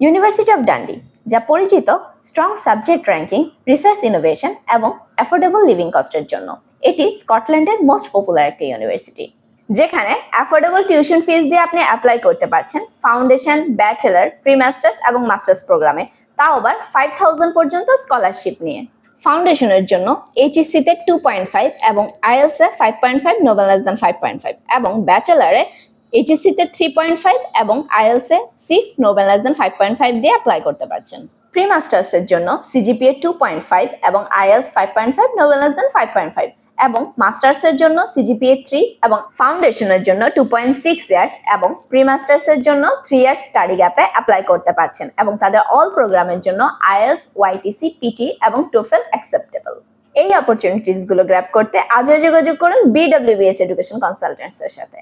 University of Dundee যা পরিচিত strong subject ranking research innovation এবং অ্যাফোর্ডেবল লিভিং কস্টের জন্য। এটি স্কটল্যান্ডের মোস্ট পপুলার একটি ইউনিভার্সিটি যেখানে অ্যাফোর্ডেবল টিউশন ফিস দিয়ে আপনি অ্যাপ্লাই করতে পারছেন ফাউন্ডেশন ব্যাচেলার প্রি মাস্টার্স এবং মাস্টার্স প্রোগ্রামে তাও আবার ফাইভ থাউজেন্ড পর্যন্ত স্কলারশিপ নিয়ে। ফাউন্ডেশনের জন্য এইচএসসিতে টু পয়েন্ট ফাইভ এবং আইএলসে five point five no band five point five এবং ব্যাচেলারে এইচএসসিতে থ্রি পয়েন্ট ফাইভ এবং আইএলসে six no band less than five point five দিয়ে অ্যাপ্লাই করতে পারছেন। প্রি মাস্টার্সের জন্য সিজিপিএ টু পয়েন্ট ফাইভ এবং IELTS five point five no band less than five point five এবং মাস্টার্সের জন্য সিজিপিএ থ্রি এবং ফাউন্ডেশনের জন্য টু পয়েন্ট সিক্স ইয়ার্স এবং প্রি মাস্টার্সের জন্য থ্রি ইয়ার্স স্টাডি গ্যাপে অ্যাপ্লাই করতে পারছেন এবং তাদের অল প্রোগ্রামের জন্য আইএলস ওয়াইটিসি পিটি এবং টোফেল অ্যাকসেপ্টেবল এই অপরচুনিটিসগুলো গ্র্যাব করতে আজও যোগাযোগ করুন বিডব্লিউবিএস এডুকেশন কনসালটেন্টস এর সাথে।